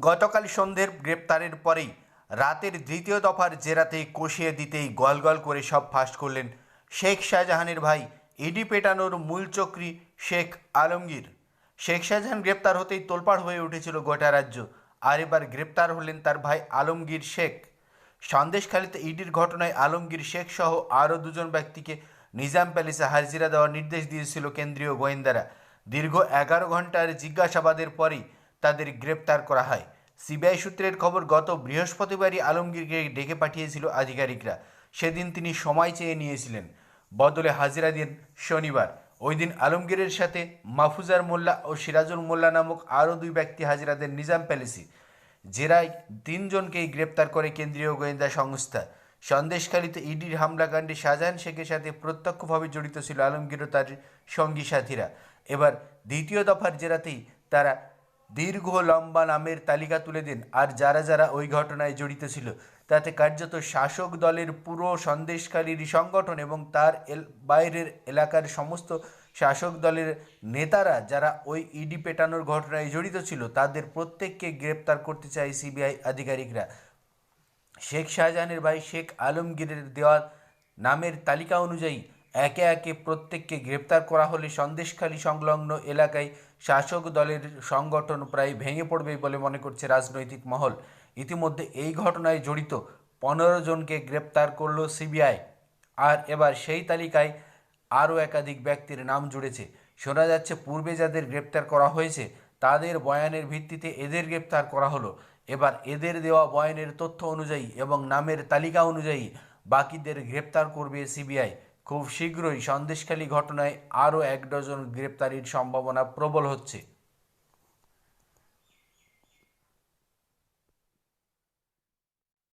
গতকাল সন্ধ্যের গ্রেপ্তারের পরেই রাতের দ্বিতীয় দফার জেরাতেই কষিয়ে দিতেই গলগল করে সব ফাঁস করলেন শেখ শাহজাহানের ভাই ইডি পেটানোর মূল চক্রী শেখ আলমগীর। শেখ শাহজাহান গ্রেপ্তার হতেই তোলপাড় হয়ে উঠেছিল গোটা রাজ্য। আর এবার গ্রেপ্তার হলেন তার ভাই আলমগীর শেখ। সন্দেশখালীতে ইডির ঘটনায় আলমগীর শেখ সহ আরও দুজন ব্যক্তিকে নিজাম প্যালেসে হাজিরা দেওয়ার নির্দেশ দিয়েছিল কেন্দ্রীয় গোয়েন্দারা। দীর্ঘ এগারো ঘণ্টার জিজ্ঞাসাবাদের পরেই তাদের গ্রেপ্তার করা হয়। সিবিআই সূত্রের খবর, গত বৃহস্পতিবারই আলমগীরকে ডেকে পাঠিয়েছিল আধিকারিকরা। সেদিন তিনি সময় চেয়ে নিয়েছিলেন। বদলে হাজিরা দিন শনিবার। ওই দিন আলমগীরের সাথে মাহফুজার মোল্লা ও সিরাজুল মোল্লা নামক আরও দুই ব্যক্তি হাজিরা দেন নিজাম প্যালেসি। জেরায় তিনজনকেই গ্রেপ্তার করে কেন্দ্রীয় গোয়েন্দা সংস্থা। সন্দেশখালীতে ইডির হামলাকাণ্ডে শাহজাহান শেখের সাথে প্রত্যক্ষভাবে জড়িত ছিল আলমগীর ও তার সঙ্গী সাথীরা। এবার দ্বিতীয় দফার জেরাতেই তারা দীর্ঘ লম্বা নামের তালিকা তুলে দেন। আর যারা যারা ওই ঘটনায় জড়িত ছিল, তাতে কার্যত শাসক দলের পুরো সন্দেশকারীর সংগঠন এবং তার এল, বাইরের এলাকার সমস্ত শাসক দলের নেতারা যারা ওই ইডি পেটানোর ঘটনায় জড়িত ছিল, তাদের প্রত্যেককে গ্রেপ্তার করতে চায় সিবিআই আধিকারিকরা। শেখ শাহজাহানের ভাই শেখ আলমগীরের দেওয়া নামের তালিকা অনুযায়ী একে একে প্রত্যেককে গ্রেপ্তার করা হলে সন্দেশখালী সংলগ্ন এলাকায় শাসক দলের সংগঠন প্রায় ভেঙে পড়বে বলে মনে করছে রাজনৈতিক মহল। ইতিমধ্যে এই ঘটনায় জড়িত পনেরো জনকে গ্রেপ্তার করল সিবিআই। আর এবার সেই তালিকায় আরও একাধিক ব্যক্তির নাম জুড়েছে। শোনা যাচ্ছে, পূর্বে যাদের গ্রেপ্তার করা হয়েছে, তাদের বয়ানের ভিত্তিতে এদের গ্রেপ্তার করা হলো। এবার এদের দেওয়া বয়ানের তথ্য অনুযায়ী এবং নামের তালিকা অনুযায়ী বাকিদের গ্রেপ্তার করবে সিবিআই। খুব শীঘ্রই সন্দেশখালী ঘটনায় আরও এক ডজন গ্রেপ্তারির সম্ভাবনা প্রবল হচ্ছে।